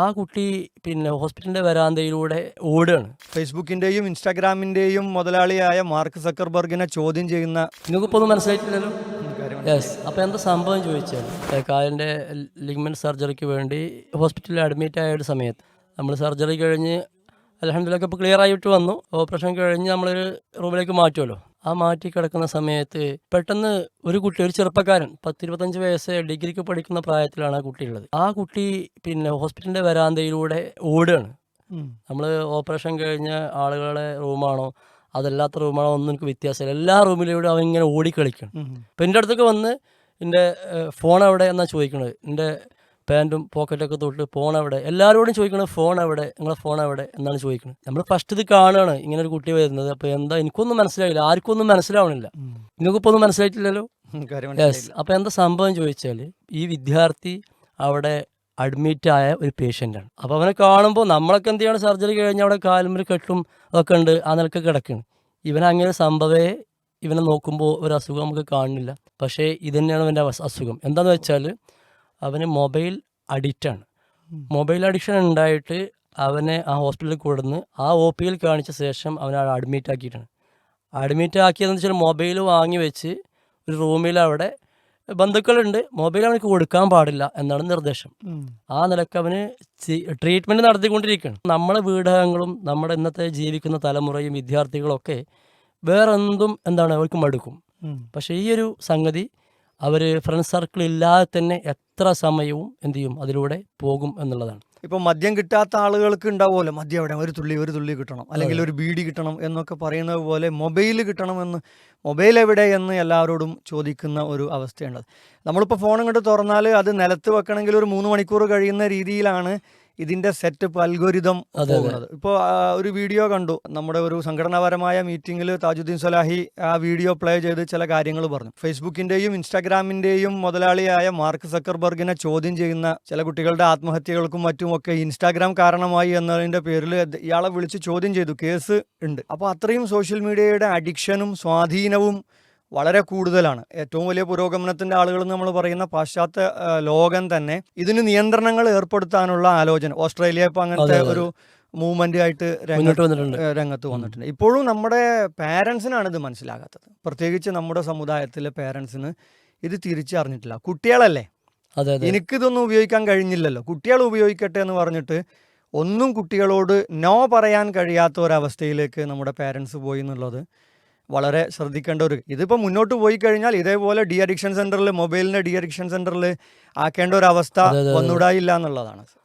ആ കുട്ടി പിന്നെ ഹോസ്പിറ്റലിന്റെ വരാന്തയിലൂടെ ഓടുകയാണ്. ഫേസ്ബുക്കിന്റെയും ഇൻസ്റ്റാഗ്രാമിന്റെയും മുതലാളിയായ മാർക്ക് സക്കർബർഗിനെ ചോദ്യം ചെയ്യുന്ന നിങ്ങൾക്കിപ്പോൾ ഒന്നും മനസ്സിലായിട്ടില്ലല്ലോ യെസ് അപ്പോൾ എന്താ സംഭവം ചോദിച്ചാൽ കാലിന്റെ കാലിന്റെ ലിഗ്മെന്റ് സർജറിക്ക് വേണ്ടി ഹോസ്പിറ്റലിൽ അഡ്മിറ്റ് ആയ ഒരു സമയത്ത് നമ്മൾ സർജറി കഴിഞ്ഞ് അലഹമില്ല ഇപ്പോൾ ക്ലിയർ ആയിട്ട് വന്നു. ഓപ്പറേഷൻ കഴിഞ്ഞ് നമ്മളൊരു റൂമിലേക്ക് മാറ്റുമല്ലോ. ആ മാറ്റി കിടക്കുന്ന സമയത്ത് പെട്ടെന്ന് ഒരു കുട്ടി ഒരു ചെറുപ്പക്കാരൻ പത്തിരുപത്തഞ്ച് വയസ്സ് ഡിഗ്രിക്ക് പഠിക്കുന്ന പ്രായത്തിലാണ് ആ കുട്ടി ഉള്ളത്. ആ കുട്ടി പിന്നെ ഹോസ്പിറ്റലിന്റെ വരാന്തയിലൂടെ ഓടുകയാണ്. നമ്മൾ ഓപ്പറേഷൻ കഴിഞ്ഞ ആളുകളുടെ റൂമാണോ അതല്ലാത്ത റൂമാണോ ഒന്നും എനിക്ക് വ്യത്യാസമില്ല. എല്ലാ റൂമിലൂടെ അവൻ ഇങ്ങനെ ഓടിക്കളിക്കണം ഉം. അപ്പം എന്റെ അടുത്തൊക്കെ വന്ന് എന്റെ ഫോൺ എവിടെ എന്നാണ് ചോദിക്കുന്നത് എന്റെ പാന്റും പോക്കറ്റൊക്കെ തൊട്ട് ഫോൺ എവിടെ? എല്ലാവരോടും ചോദിക്കണത് ഫോൺ എവിടെ? നിങ്ങളെ ഫോൺ എവിടെ? എന്നാണ് ചോദിക്കുന്നത് നമ്മൾ ഫസ്റ്റ് ഇത് കാണുകയാണ്. ഇങ്ങനെ ഒരു കുട്ടി വരുന്നത്. അപ്പോൾ എന്താ എനിക്കൊന്നും മനസ്സിലായില്ല. ആർക്കും ഒന്നും മനസ്സിലാവണില്ല. നിങ്ങൾക്കിപ്പോൾ ഒന്നും മനസ്സിലായിട്ടില്ലല്ലോ. യെസ്. അപ്പോൾ എന്താ സംഭവം ചോദിച്ചാൽ ഈ വിദ്യാർത്ഥി അവിടെ അഡ്മിറ്റ് ആയ ഒരു പേഷ്യന്റാണ് അപ്പോൾ അവനെ കാണുമ്പോൾ നമ്മളൊക്കെ എന്ത് ചെയ്യണം? സർജറി കഴിഞ്ഞ് അവിടെ കാലുമ്പ് കെട്ടും ഒക്കെ ഉണ്ട്. ആ നിലയ്ക്ക് കിടക്കുന്നു ഇവനങ്ങനെ സംഭവേ ഇവനെ നോക്കുമ്പോൾ ഒരു അസുഖം നമുക്ക് കാണുന്നില്ല. പക്ഷേ ഇത് തന്നെയാണ് അവന്റെ അസുഖം. എന്താണെന്ന് വെച്ചാൽ അവന് മൊബൈൽ അഡിക്റ്റാണ്. മൊബൈൽ അഡിക്ഷൻ ഉണ്ടായിട്ട് അവനെ ആ ഹോസ്പിറ്റലിൽ കൊടുന്ന് ആ ഒ പിയിൽ കാണിച്ച ശേഷം അവനെ അഡ്മിറ്റ് ആക്കിയിട്ടാണ്. അഡ്മിറ്റ് ആക്കിയതെന്ന് വെച്ചാൽ മൊബൈൽ വാങ്ങി വെച്ച് ഒരു റൂമിൽ അവിടെ ബന്ധുക്കളുണ്ട്. മൊബൈൽ അവനക്ക് കൊടുക്കാൻ പാടില്ല എന്നാണ് നിർദ്ദേശം. ആ നിലയ്ക്ക് അവന് ട്രീറ്റ്മെന്റ് നടത്തിക്കൊണ്ടിരിക്കുകയാണ്. നമ്മളെ വീടകങ്ങളും നമ്മുടെ ഇന്നത്തെ ജീവിക്കുന്ന തലമുറയും വിദ്യാർത്ഥികളൊക്കെ വേറെന്തും എന്താണ് അവർക്ക് മടുക്കും. പക്ഷേ ഈ ഒരു സംഗതി അവർ ഫ്രണ്ട് സർക്കിൾ ഇല്ലാതെ തന്നെ എത്ര സമയവും എന്ത് ചെയ്യും? അതിലൂടെ പോകും എന്നുള്ളതാണ്. ഇപ്പൊ മദ്യം കിട്ടാത്ത ആളുകൾക്ക് ഉണ്ടാവുമല്ലോ. മദ്യം എവിടെ? ഒരു തുള്ളി ഒരു തുള്ളി കിട്ടണം. അല്ലെങ്കിൽ ഒരു ബീഡി കിട്ടണം എന്നൊക്കെ പറയുന്നത് പോലെ മൊബൈൽ കിട്ടണമെന്ന് മൊബൈൽ എവിടെ എന്ന് എല്ലാവരോടും ചോദിക്കുന്ന ഒരു അവസ്ഥയുണ്ട്. നമ്മളിപ്പോൾ ഫോൺ ഇങ്ങോട്ട് തുറന്നാൽ അത് നിലത്ത് വെക്കണമെങ്കിൽ ഒരു മൂന്ന് മണിക്കൂർ കഴിയുന്ന രീതിയിലാണ് ഇതിന്റെ സെറ്റപ്പ് അൽഗോരിതം. പോകുന്നത്. ഇപ്പോൾ ഒരു വീഡിയോ കണ്ടു. നമ്മുടെ ഒരു സംഘടനാപരമായ മീറ്റിംഗിൽ താജുദ്ദീൻ സലാഹി ആ വീഡിയോ പ്ലേ ചെയ്ത് ചില കാര്യങ്ങൾ പറഞ്ഞു. ഫേസ്ബുക്കിന്റെയും ഇൻസ്റ്റാഗ്രാമിന്റെയും മുതലാളിയായ മാർക്ക് സക്കർബർഗിനെ ചോദ്യം ചെയ്യുന്ന ചില കുട്ടികളുടെ ആത്മഹത്യകൾക്കും മറ്റുമൊക്കെ ഇൻസ്റ്റാഗ്രാം കാരണമായി എന്നതിന്റെ പേരിൽ ഇയാളെ വിളിച്ച് ചോദ്യം ചെയ്തു. കേസ് ഉണ്ട്. അപ്പോൾ അത്രയും സോഷ്യൽ മീഡിയയുടെ അഡിക്ഷനും സ്വാധീനവും വളരെ കൂടുതലാണ്. ഏറ്റവും വലിയ പുരോഗമനത്തിന്റെ ആളുകൾ നമ്മൾ പറയുന്ന പാശ്ചാത്യ ലോകം തന്നെ ഇതിന് നിയന്ത്രണങ്ങൾ ഏർപ്പെടുത്താനുള്ള ആലോചന. ഓസ്ട്രേലിയ ഇപ്പോൾ അങ്ങനത്തെ. ഒരു മൂവ്മെന്റ് ആയിട്ട് രംഗത്ത് വന്നിട്ടുണ്ട്. രംഗത്ത് വന്നിട്ടുണ്ട്. ഇപ്പോഴും നമ്മുടെ പാരൻസിനാണ് ഇത് മനസ്സിലാകാത്തത്. പ്രത്യേകിച്ച് നമ്മുടെ സമുദായത്തിലെ പാരൻസിന് ഇത് തിരിച്ചറിഞ്ഞിട്ടില്ല. കുട്ടികളല്ലേ? അതെ അതെ. എനിക്കിതൊന്നും ഉപയോഗിക്കാൻ കഴിഞ്ഞില്ലല്ലോ. കുട്ടികൾ ഉപയോഗിക്കട്ടെ എന്ന് പറഞ്ഞിട്ട് ഒന്നും കുട്ടികളോട് നോ പറയാൻ കഴിയാത്ത ഒരവസ്ഥയിലേക്ക് നമ്മുടെ പാരൻസ് പോയി എന്നുള്ളത് വളരെ ശ്രദ്ധിക്കേണ്ട ഒരു ഇതിപ്പോൾ മുന്നോട്ട് പോയി കഴിഞ്ഞാൽ ഇതേപോലെ ഡി അഡിക്ഷൻ സെന്ററിൽ മൊബൈലിന്റെ ഡി അഡിക്ഷൻ സെന്ററിൽ ആക്കേണ്ട ഒരു അവസ്ഥ ഒന്നുകൂടായില്ല എന്നുള്ളതാണ് സർ വന്നുകൂടായില്ല എന്നുള്ളതാണ്